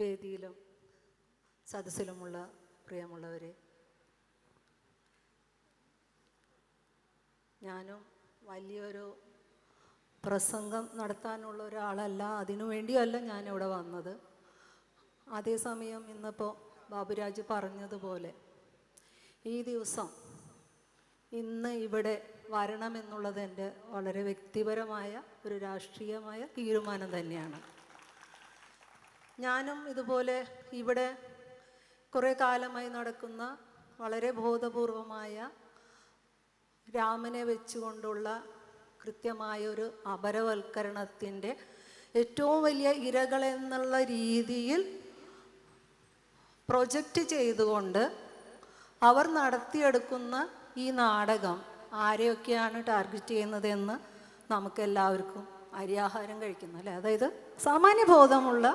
വേദിയിലും സദസ്സിലുമുള്ള പ്രിയമുള്ളവരെ ഞാനും വലിയൊരു പ്രസംഗം നടത്താനുള്ള ഒരാളല്ല അതിനു വേണ്ടിയല്ല ഞാനിവിടെ വന്നത്. അതേസമയം ഇന്നിപ്പോൾ ബാബുരാജ് പറഞ്ഞതുപോലെ ഈ ദിവസം ഇന്ന് ഇവിടെ വരണമെന്നുള്ളത് എന്റെ വളരെ വ്യക്തിപരമായ ഒരു രാഷ്ട്രീയമായ തീരുമാനം തന്നെയാണ്. ഞാനും ഇതുപോലെ ഇവിടെ കുറേ കാലമായി നടക്കുന്ന വളരെ ബോധപൂർവമായ രാമനെ വെച്ചുകൊണ്ടുള്ള കൃത്യമായ ഒരു അപരവൽക്കരണത്തിന്റെ ഏറ്റവും വലിയ ഇരകൾ എന്നുള്ള രീതിയിൽ പ്രൊജക്റ്റ് ചെയ്തുകൊണ്ട് അവർ നടത്തിയെടുക്കുന്ന ഈ നാടകം ആരെയൊക്കെയാണ് ടാർഗറ്റ് ചെയ്യുന്നതെന്ന് നമുക്കെല്ലാവർക്കും അരിയാഹാരം കഴിക്കുന്നു അല്ലേ? അതായത് സാമാന്യബോധമുള്ള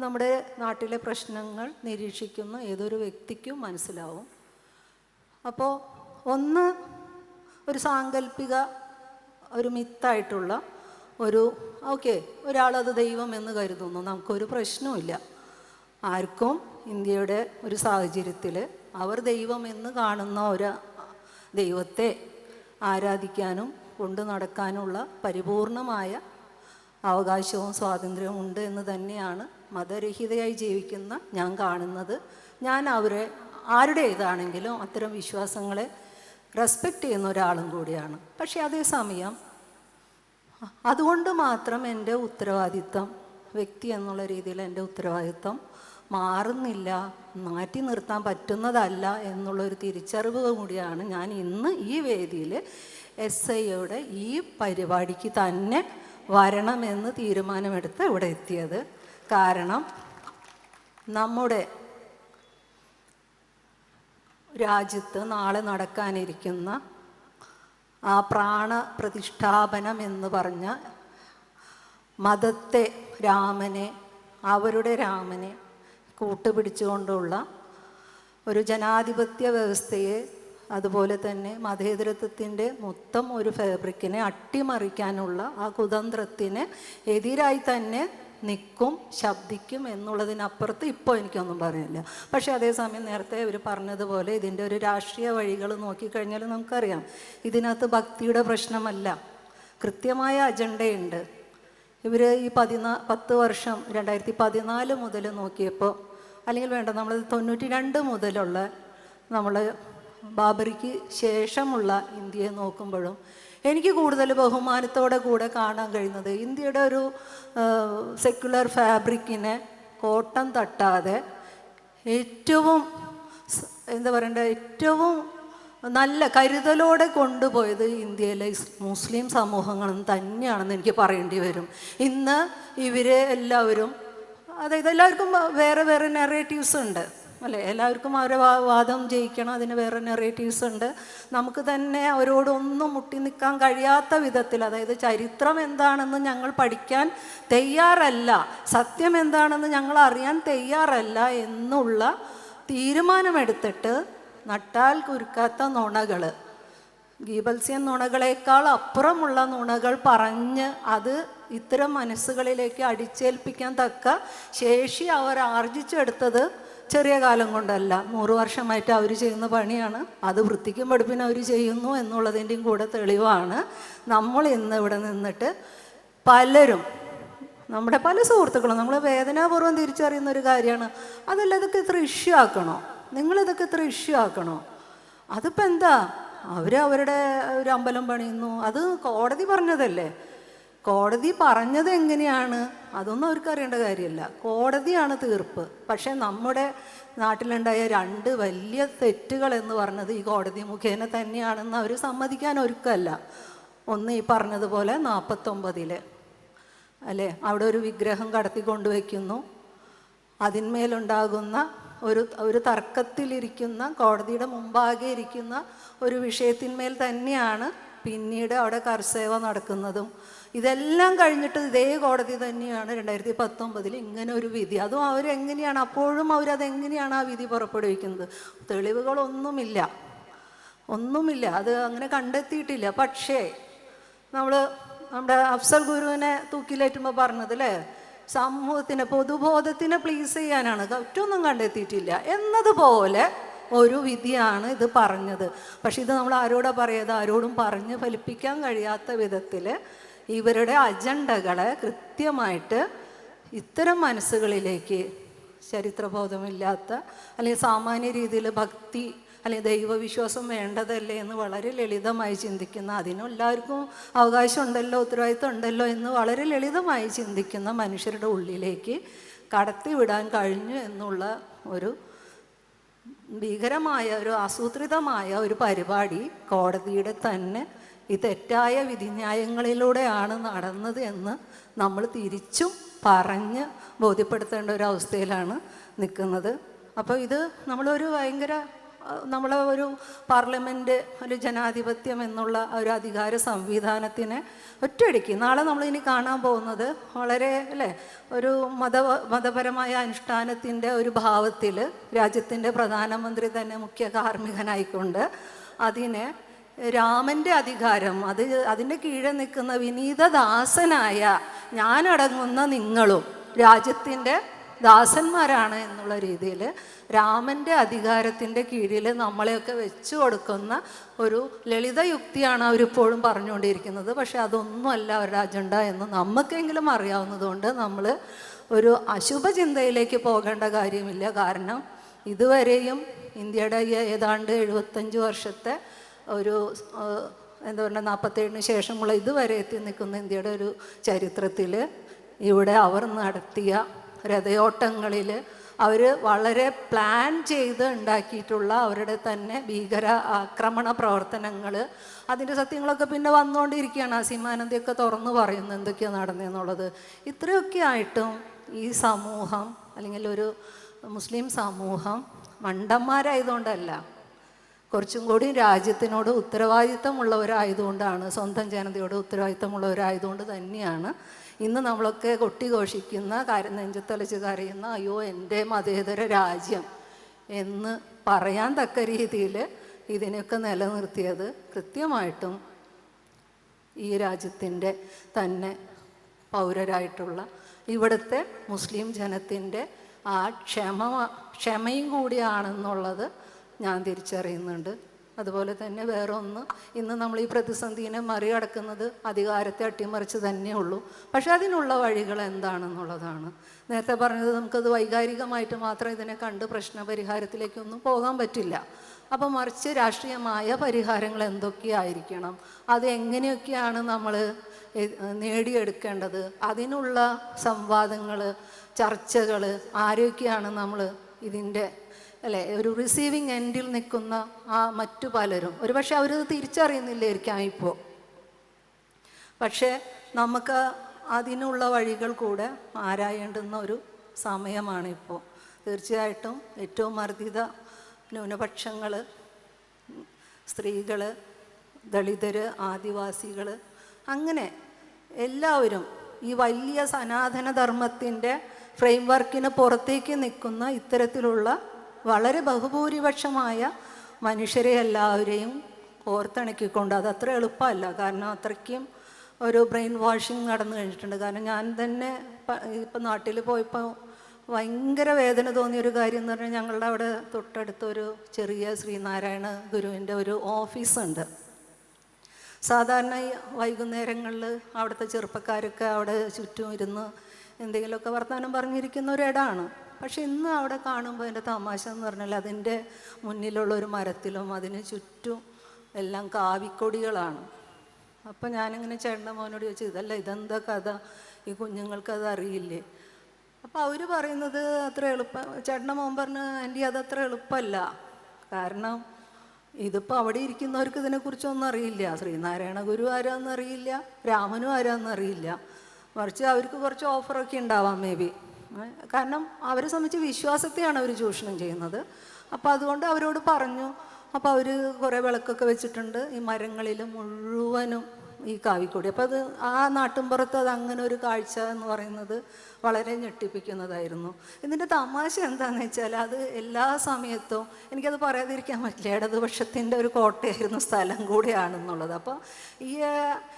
നമ്മുടെ നാട്ടിലെ പ്രശ്നങ്ങൾ നിരീക്ഷിക്കുന്ന ഏതൊരു വ്യക്തിക്കും മനസ്സിലാവും. അപ്പോൾ ഒന്ന് ഒരു സാങ്കല്പിക ഒരു മിത്തായിട്ടുള്ള ഒരു ഓക്കെ ഒരാളത് ദൈവം എന്ന് കരുതുന്നു. നമുക്കൊരു പ്രശ്നവുമില്ല. ആർക്കും ഇന്ത്യയുടെ ഒരു സാഹചര്യത്തിൽ അവർ ദൈവം എന്ന് കാണുന്ന ഒരു ദൈവത്തെ ആരാധിക്കാനും കൊണ്ടു നടക്കാനുള്ള പരിപൂർണമായ അവകാശവും സ്വാതന്ത്ര്യവും ഉണ്ട് എന്ന് തന്നെയാണ് മതരഹിതയായി ജീവിക്കുന്ന ഞാൻ കാണുന്നത്. ഞാൻ അവരെ ആരുടെ ഇതാണെങ്കിലും അത്തരം വിശ്വാസങ്ങളെ റെസ്പെക്റ്റ് ചെയ്യുന്ന ഒരാളും കൂടിയാണ്. പക്ഷേ അതേസമയം അതുകൊണ്ട് മാത്രം എന്റെ ഉത്തരവാദിത്തം വ്യക്തി എന്നുള്ള രീതിയിൽ എന്റെ ഉത്തരവാദിത്തം മാറുന്നില്ല മാറ്റി നിർത്താൻ പറ്റുന്നതല്ല എന്നുള്ളൊരു തിരിച്ചറിവ് കൂടിയാണ് ഞാൻ ഇന്ന് ഈ വേദിയിൽ എസ് ഐയുടെ ഈ പരിപാടിക്ക് തന്നെ വരണമെന്ന് തീരുമാനമെടുത്ത് ഇവിടെ എത്തിയത്. കാരണം നമ്മുടെ രാജ്യത്ത് നാളെ നടക്കാനിരിക്കുന്ന ആ പ്രാണ പ്രതിഷ്ഠാപനം എന്ന് പറഞ്ഞ മതത്തെ രാമനെ അവരുടെ രാമനെ കൂട്ടുപിടിച്ചുകൊണ്ടുള്ള ഒരു ജനാധിപത്യ വ്യവസ്ഥയെ അതുപോലെ തന്നെ മതേതരത്വത്തിന്റെ മൊത്തം ഒരു ഫാബ്രിക്കിനെ അട്ടിമറിക്കാനുള്ള ആ കുതന്ത്രത്തിന് എതിരായി തന്നെ നിൽക്കും ശബ്ദിക്കും എന്നുള്ളതിനപ്പുറത്ത് ഇപ്പോൾ എനിക്കൊന്നും പറയാനില്ല. പക്ഷേ അതേസമയം നേരത്തെ ഇവർ പറഞ്ഞതുപോലെ ഇതിന്റെ ഒരു രാഷ്ട്രീയ വഴികൾ നോക്കിക്കഴിഞ്ഞാൽ നമുക്കറിയാം. ഇതിനകത്ത് ഭക്തിയുടെ പ്രശ്നമല്ല. കൃത്യമായ അജണ്ടയുണ്ട്. ഇവർ ഈ പതിനാ പത്ത് വർഷം രണ്ടായിരത്തി പതിനാല് മുതൽ നോക്കിയപ്പോൾ അല്ലെങ്കിൽ വേണ്ട നമ്മൾ തൊണ്ണൂറ്റി രണ്ട് മുതലുള്ള നമ്മൾ ബാബറിക്ക് ശേഷമുള്ള ഇന്ത്യയെ നോക്കുമ്പോഴും എനിക്ക് കൂടുതൽ ബഹുമാനത്തോടെ കൂടെ കാണാൻ കഴിയുന്നത് ഇന്ത്യയുടെ ഒരു സെക്യുലർ ഫാബ്രിക്കിനെ കോട്ടം തട്ടാതെ ഏറ്റവും എന്താ പറയണ്ടേ ഏറ്റവും നല്ല കരുതലോടെ കൊണ്ടുപോയത് ഇന്ത്യയിലെ മുസ്ലിം സമൂഹങ്ങളും തന്നെയാണെന്ന് എനിക്ക് പറയേണ്ടി വരും. ഇന്ന് ഇവരെ എല്ലാവരും അതായത് എല്ലാവർക്കും വേറെ വേറെ നെറേറ്റീവ്സ് ഉണ്ട്. അല്ലേ? എല്ലാവർക്കും അവരെ വാദം ജയിക്കണം. അതിന് വേറെ നെറേറ്റീവ്സ് ഉണ്ട്. നമുക്ക് തന്നെ അവരോടൊന്നും മുട്ടി നിൽക്കാൻ കഴിയാത്ത വിധത്തിൽ അതായത് ചരിത്രം എന്താണെന്ന് ഞങ്ങൾ പഠിക്കാൻ തയ്യാറല്ല സത്യം എന്താണെന്ന് ഞങ്ങൾ അറിയാൻ തയ്യാറല്ല എന്നുള്ള തീരുമാനമെടുത്തിട്ട് നട്ടാൽ കുരുക്കാത്ത നുണകൾ ഗീബൽസ്യൻ നുണകളേക്കാൾ അപ്പുറമുള്ള നുണകൾ പറഞ്ഞ് അത് ഇത്തരം മനസ്സുകളിലേക്ക് അടിച്ചേൽപ്പിക്കാൻ തക്ക ശേഷി അവർ ആർജിച്ചെടുത്തത് ചെറിയ കാലം കൊണ്ടല്ല. നൂറ് വർഷമായിട്ട് അവർ ചെയ്യുന്ന പണിയാണ്. അത് വൃത്തിക്കും പഠിപ്പിനും അവർ ചെയ്യുന്നു എന്നുള്ളതിന്റെയും കൂടെ തെളിവാണ്. നമ്മൾ ഇന്ന് ഇവിടെ നിന്നിട്ട് പലരും നമ്മുടെ പല സുഹൃത്തുക്കളും നമ്മൾ വേദനാപൂർവം തിരിച്ചറിയുന്ന ഒരു കാര്യമാണ്. അതല്ല ഇതൊക്കെ ഇത്ര ഇഷ്യൂ ആക്കണോ? നിങ്ങളിതൊക്കെ ഇത്ര ഇഷ്യൂ ആക്കണോ? അതിപ്പോൾ എന്താ? അവർ അവരുടെ ഒരു അമ്പലം പണിയുന്നു. അത് കോടതി പറഞ്ഞതല്ലേ? കോടതി പറഞ്ഞത് എങ്ങനെയാണ്? അതൊന്നും അവർക്ക് അറിയേണ്ട കാര്യമില്ല. കോടതിയാണ് തീർപ്പ്. പക്ഷേ നമ്മുടെ നാട്ടിലുണ്ടായ രണ്ട് വലിയ തെറ്റുകൾ എന്ന് പറഞ്ഞത് ഈ കോടതി മുഖേന തന്നെയാണെന്ന് അവർ സമ്മതിക്കാൻ ഒരുക്കല്ല ഒന്ന് ഈ പറഞ്ഞതുപോലെ നാൽപ്പത്തൊമ്പതിൽ അല്ലേ? അവിടെ ഒരു വിഗ്രഹം കടത്തി കൊണ്ടുവയ്ക്കുന്നു അതിന്മേലുണ്ടാകുന്ന ഒരു ഒരു തർക്കത്തിലിരിക്കുന്ന കോടതിയുടെ മുമ്പാകെ ഇരിക്കുന്ന ഒരു വിഷയത്തിന്മേൽ തന്നെയാണ് പിന്നീട് അവിടെ കർസേവ നടക്കുന്നതും ഇതെല്ലാം കഴിഞ്ഞിട്ട് ഇതേ കോടതി തന്നെയാണ് രണ്ടായിരത്തി പത്തൊമ്പതിൽ ഇങ്ങനെ ഒരു വിധി. അതും അവരെങ്ങനെയാണ് അപ്പോഴും അവരതെങ്ങനെയാണ് ആ വിധി പുറപ്പെടുവിക്കുന്നത് തെളിവുകളൊന്നുമില്ല. ഒന്നുമില്ല. അത് അങ്ങനെ കണ്ടെത്തിയിട്ടില്ല. പക്ഷേ നമ്മൾ നമ്മുടെ അഫ്സൽ ഗുരുവിനെ തൂക്കിലേറ്റുമ്പോൾ പറഞ്ഞത് അല്ലേ? സമൂഹത്തിന് പൊതുബോധത്തിനെ പ്ലീസ് ചെയ്യാനാണ്. ഒറ്റൊന്നും കണ്ടെത്തിയിട്ടില്ല. എന്നതുപോലെ ഒരു വിധിയാണ് ഇത് പറഞ്ഞത്. പക്ഷെ ഇത് നമ്മൾ ആരോടാ പറയുന്നത് ആരോടും പറഞ്ഞ് ഫലിപ്പിക്കാൻ കഴിയാത്ത വിധത്തിൽ ഇവരുടെ അജണ്ടകളെ കൃത്യമായിട്ട് ഇത്തരം മനസ്സുകളിലേക്ക് ചരിത്രബോധമില്ലാത്ത അല്ലെങ്കിൽ സാമാന്യ രീതിയിൽ ഭക്തി അല്ലെങ്കിൽ ദൈവവിശ്വാസം വേണ്ടതല്ലേ എന്ന് വളരെ ലളിതമായി ചിന്തിക്കുന്ന അതിനും എല്ലാവർക്കും അവകാശമുണ്ടല്ലോ ഉത്തരവാദിത്വം ഉണ്ടല്ലോ എന്ന് വളരെ ലളിതമായി ചിന്തിക്കുന്ന മനുഷ്യരുടെ ഉള്ളിലേക്ക് കടത്തിവിടാൻ കഴിഞ്ഞു എന്നുള്ള ഒരു ഭീകരമായ ഒരു ആസൂത്രിതമായ ഒരു പരിപാടി കോടതിയുടെ തന്നെ ഈ തെറ്റായ വിധിന്യായങ്ങളിലൂടെയാണ് നടന്നത് എന്ന് നമ്മൾ തിരിച്ചും പറഞ്ഞ് ബോധ്യപ്പെടുത്തേണ്ട ഒരു അവസ്ഥയിലാണ് നിൽക്കുന്നത്. അപ്പോൾ ഇത് നമ്മളൊരു ഭയങ്കര നമ്മളെ ഒരു പാർലമെന്റ് ഒരു ജനാധിപത്യം എന്നുള്ള ഒരു അധികാര സംവിധാനത്തിനെ ഒറ്റയടിക്ക് നാളെ നമ്മൾ കാണാൻ പോകുന്നത് വളരെ അല്ലേ ഒരു മത മതപരമായ അനുഷ്ഠാനത്തിന്റെ ഒരു ഭാവത്തിൽ രാജ്യത്തിന്റെ പ്രധാനമന്ത്രി തന്നെ മുഖ്യ കാർമ്മികനായിക്കൊണ്ട് അതിനെ രാമന്റെ അധികാരം അത് അതിന്റെ കീഴെ നിൽക്കുന്ന വിനീതദാസനായ ഞാനടങ്ങുന്ന നിങ്ങളും രാജ്യത്തിന്റെ ദാസന്മാരാണ് എന്നുള്ള രീതിയിൽ രാമന്റെ അധികാരത്തിന്റെ കീഴിൽ നമ്മളെയൊക്കെ വെച്ചു കൊടുക്കുന്ന ഒരു ലളിത യുക്തിയാണ് അവരിപ്പോഴും പറഞ്ഞുകൊണ്ടിരിക്കുന്നത്. പക്ഷെ അതൊന്നുമല്ല അവരുടെ അജണ്ട എന്ന് നമുക്കെങ്കിലും അറിയാവുന്നതുകൊണ്ട് നമ്മൾ ഒരു അശുഭ ചിന്തയിലേക്ക് പോകേണ്ട കാര്യമില്ല. കാരണം ഇതുവരെയും ഇന്ത്യയുടെ ഏതാണ്ട് എഴുപത്തഞ്ച് വർഷത്തെ ഒരു എന്താ പറയുക നാൽപ്പത്തേഴിന് ശേഷമുള്ള ഇതുവരെ എത്തി നിൽക്കുന്ന ഇന്ത്യയുടെ ഒരു ചരിത്രത്തിൽ ഇവിടെ അവർ നടത്തിയ രഥയോട്ടങ്ങളിൽ അവർ വളരെ പ്ലാൻ ചെയ്ത് ഉണ്ടാക്കിയിട്ടുള്ള അവരുടെ തന്നെ ഭീകര ആക്രമണ പ്രവർത്തനങ്ങൾ അതിന്റെ സത്യങ്ങളൊക്കെ പിന്നെ വന്നുകൊണ്ടിരിക്കുകയാണ് അസീമാനന്ദയൊക്കെ തുറന്നു പറയുന്നത് എന്തൊക്കെയാണ് നടന്നതെന്നുള്ളത് ഇത്രയൊക്കെ ആയിട്ടും ഈ സമൂഹം അല്ലെങ്കിൽ ഒരു മുസ്ലിം സമൂഹം മണ്ടന്മാരായതുകൊണ്ടല്ല കുറച്ചും കൂടി രാജ്യത്തിനോട് ഉത്തരവാദിത്തമുള്ളവരായതുകൊണ്ടാണ് സ്വന്തം ജനതയോട് ഉത്തരവാദിത്തമുള്ളവരായതുകൊണ്ട് തന്നെയാണ്. ഇന്ന് നമ്മളൊക്കെ കൊട്ടിഘോഷിക്കുന്ന കര നെഞ്ചത്തലച്ച് കരയുന്ന അയ്യോ എന്റെ മതേതര രാജ്യം എന്ന് പറയാൻ തക്ക രീതിയിൽ ഇതിനെയൊക്കെ നിലനിർത്തിയത് കൃത്യമായിട്ടും ഈ രാജ്യത്തിന്റെ തന്നെ പൗരരായിട്ടുള്ള ഇവിടുത്തെ മുസ്ലിം ജനത്തിന്റെ ആ ക്ഷമ ക്ഷമയും കൂടിയാണെന്നുള്ളത് ഞാൻ തിരിച്ചറിയുന്നുണ്ട്. അതുപോലെ തന്നെ വേറെ ഒന്ന് ഇന്ന് നമ്മൾ ഈ പ്രതിസന്ധിനെ മറികടക്കുന്നത് അധികാരത്തെ അട്ടിമറിച്ച് തന്നെ ഉള്ളൂ. പക്ഷേ അതിനുള്ള വഴികൾ എന്താണെന്നുള്ളതാണ്. നേരത്തെ പറഞ്ഞത് നമുക്കത് വൈകാരികമായിട്ട് മാത്രം ഇതിനെ കണ്ട് പ്രശ്നപരിഹാരത്തിലേക്കൊന്നും പോകാൻ പറ്റില്ല. അപ്പം മറിച്ച് രാഷ്ട്രീയമായ പരിഹാരങ്ങൾ എന്തൊക്കെയായിരിക്കണം? അത് എങ്ങനെയൊക്കെയാണ് നമ്മൾ നേടിയെടുക്കേണ്ടത്? അതിനുള്ള സംവാദങ്ങൾ ചർച്ചകൾ ആരൊക്കെയാണ് നമ്മൾ ഇതിന്റെ അല്ലേ? ഒരു റിസീവിങ് എൻഡിൽ നിൽക്കുന്ന ആ മറ്റു പലരും. ഒരുപക്ഷെ അവരത് തിരിച്ചറിയുന്നില്ലായിരിക്കാം ഇപ്പോൾ പക്ഷേ നമുക്ക് അതിനുള്ള വഴികൾ കൂടെ ആരായേണ്ടുന്ന ഒരു സമയമാണിപ്പോൾ തീർച്ചയായിട്ടും ഏറ്റവും മർദ്ദിത ന്യൂനപക്ഷങ്ങൾ സ്ത്രീകൾ ദളിതർ ആദിവാസികൾ അങ്ങനെ എല്ലാവരും ഈ വലിയ സനാതന ധർമ്മത്തിന്റെ ഫ്രെയിം വർക്കിന് പുറത്തേക്ക് നിൽക്കുന്ന ഇത്തരത്തിലുള്ള വളരെ ബഹുഭൂരിപക്ഷമായ മനുഷ്യരെ എല്ലാവരെയും ഓർത്തിണക്കിക്കൊണ്ട് അത് അത്ര എളുപ്പമല്ല. കാരണം അത്രയ്ക്കും ഒരു ബ്രെയിൻ വാഷിങ് നടന്നു കഴിഞ്ഞിട്ടുണ്ട്. കാരണം ഞാൻ തന്നെ ഇപ്പം നാട്ടിൽ പോയപ്പോൾ ഭയങ്കര വേദന തോന്നിയ ഒരു കാര്യം എന്ന് പറഞ്ഞാൽ ഞങ്ങളുടെ അവിടെ തൊട്ടടുത്തൊരു ചെറിയ ശ്രീനാരായണ ഗുരുവിന്റെ ഒരു ഓഫീസുണ്ട്. സാധാരണ ഈ വൈകുന്നേരങ്ങളിൽ അവിടുത്തെ ചെറുപ്പക്കാരൊക്കെ അവിടെ ചുറ്റും ഇരുന്ന് എന്തെങ്കിലുമൊക്കെ വർത്തമാനം പറഞ്ഞിരിക്കുന്ന ഒരിടാണ് പക്ഷെ ഇന്ന് അവിടെ കാണുമ്പോൾ എന്റെ തമാശ എന്ന് പറഞ്ഞാൽ അതിന്റെ മുന്നിലുള്ള ഒരു മരത്തിലും അതിന് ചുറ്റും എല്ലാം കാവിക്കൊടികളാണ്. അപ്പം ഞാനിങ്ങനെ ചേട്ടന്റെ മോനോട് ചോദിച്ചു ഇതല്ല ഇതെന്താ കഥ? ഈ കുഞ്ഞുങ്ങൾക്കത് അറിയില്ലേ? അപ്പോൾ അവർ പറയുന്നത് അത്ര എളുപ്പം ചേട്ടന്റെ മോൻ പറഞ്ഞു ആന്റി അതത്ര എളുപ്പമല്ല. കാരണം ഇതിപ്പോൾ അവിടെ ഇരിക്കുന്നവർക്ക് ഇതിനെക്കുറിച്ചൊന്നും അറിയില്ല. ശ്രീനാരായണ ഗുരു ആരാന്നറിയില്ല രാമനും ആരാന്നറിയില്ല. മറിച്ച് അവർക്ക് കുറച്ച് ഓഫറൊക്കെ ഉണ്ടാവാം മേ ബി. കാരണം അവരെ സംബന്ധിച്ച് വിശ്വാസത്തെയാണ് അവർ ചൂഷണം ചെയ്യുന്നത്. അപ്പോൾ അതുകൊണ്ട് അവരോട് പറഞ്ഞു അപ്പോൾ അവർ കുറേ വിളക്കൊക്കെ വെച്ചിട്ടുണ്ട്. ഈ മരങ്ങളിൽ മുഴുവനും ഈ കാവിക്കൊടി. അപ്പോൾ അത് ആ നാട്ടിൻപുറത്ത് അത് അങ്ങനെ ഒരു കാഴ്ച എന്ന് പറയുന്നത് വളരെ ഞെട്ടിപ്പിക്കുന്നതായിരുന്നു. ഇതിന്റെ തമാശ എന്താണെന്ന് വെച്ചാൽ അത് എല്ലാ സമയത്തും എനിക്കത് പറയാതിരിക്കാൻ പറ്റില്ല. ഇടതുപക്ഷത്തിന്റെ ഒരു കോട്ടയായിരുന്നു സ്ഥലം കൂടിയാണെന്നുള്ളത്. അപ്പോൾ ഈ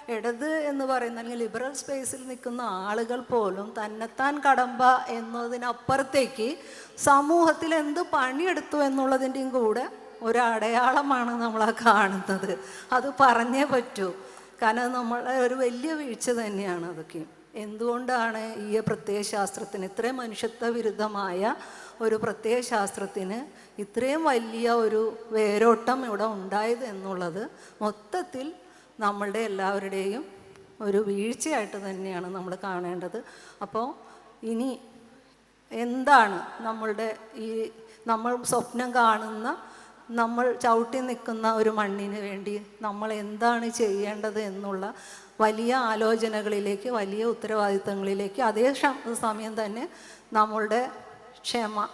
ഇടത് എന്ന് പറയുന്ന അല്ലെങ്കിൽ ലിബറൽ സ്പേസിൽ നിൽക്കുന്ന ആളുകൾ പോലും തന്നെത്താൻ കടമ്പ എന്നതിനപ്പുറത്തേക്ക് സമൂഹത്തിൽ എന്ത് പണിയെടുത്തു എന്നുള്ളതിന്റെയും കൂടെ ഒരു അടയാളമാണ് നമ്മൾ കാണുന്നത്. അത് പറഞ്ഞേ പറ്റൂ. കാരണം നമ്മളെ ഒരു വലിയ വീഴ്ച തന്നെയാണ് അതൊക്കെ. എന്തുകൊണ്ടാണ് ഈ പ്രത്യയശാസ്ത്രത്തിന് ഇത്രയും മനുഷ്യത്വ വിരുദ്ധമായ ഒരു പ്രത്യയശാസ്ത്രത്തിന് ഇത്രയും വലിയ ഒരു വേരോട്ടം ഇവിടെ ഉണ്ടായത് എന്നുള്ളത് മൊത്തത്തിൽ നമ്മളുടെ എല്ലാവരുടെയും ഒരു വീഴ്ചയായിട്ട് തന്നെയാണ് നമ്മൾ കാണേണ്ടത്. അപ്പോൾ ഇനി എന്താണ് നമ്മളുടെ ഈ നമ്മൾ സ്വപ്നം കാണുന്ന നമ്മൾ ചവിട്ടി നിൽക്കുന്ന ഒരു മണ്ണിന് വേണ്ടി നമ്മൾ എന്താണ് ചെയ്യേണ്ടത് എന്നുള്ള വലിയ ആലോചനകളിലേക്ക് വലിയ ഉത്തരവാദിത്തങ്ങളിലേക്ക് അതേ സമയം തന്നെ നമ്മളുടെ ക്ഷമ.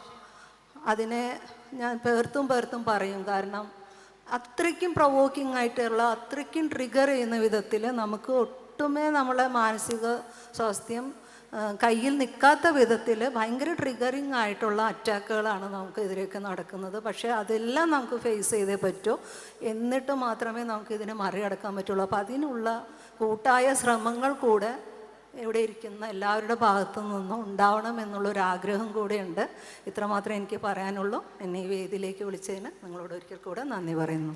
അതിനെ ഞാൻ പേർത്തും പേർത്തും പറയും. കാരണം അത്രയ്ക്കും പ്രൊവോക്കിംഗ് ആയിട്ടുള്ള അത്രയ്ക്കും ട്രിഗർ ചെയ്യുന്ന വിധത്തിൽ നമുക്ക് ഒട്ടുമേ നമ്മളെ മാനസിക സ്വാസ്ഥ്യം കയ്യിൽ നിൽക്കാത്ത വിധത്തിൽ ഭയങ്കര ട്രിഗറിങ് ആയിട്ടുള്ള അറ്റാക്കുകളാണ് നമുക്ക് ഇതിലേക്ക് നടക്കുന്നത്. പക്ഷേ അതെല്ലാം നമുക്ക് ഫേസ് ചെയ്തേ പറ്റൂ. എന്നിട്ട് മാത്രമേ നമുക്ക് ഇതിനെ മറികടക്കാൻ പറ്റുള്ളൂ. അപ്പോൾ അതിനുള്ള കൂട്ടായ ശ്രമങ്ങൾ കൂടെ ഇവിടെ ഇരിക്കുന്ന എല്ലാവരുടെ ഭാഗത്തു നിന്നും ഉണ്ടാവണം എന്നുള്ളൊരു ആഗ്രഹം കൂടെയുണ്ട്. ഇത്രമാത്രം എനിക്ക് പറയാനുള്ളൂ. എന്നെ ഈ വേദിയിലേക്ക് വിളിച്ചതിന് നിങ്ങളോട് ഒരിക്കൽ കൂടെ നന്ദി പറയുന്നു.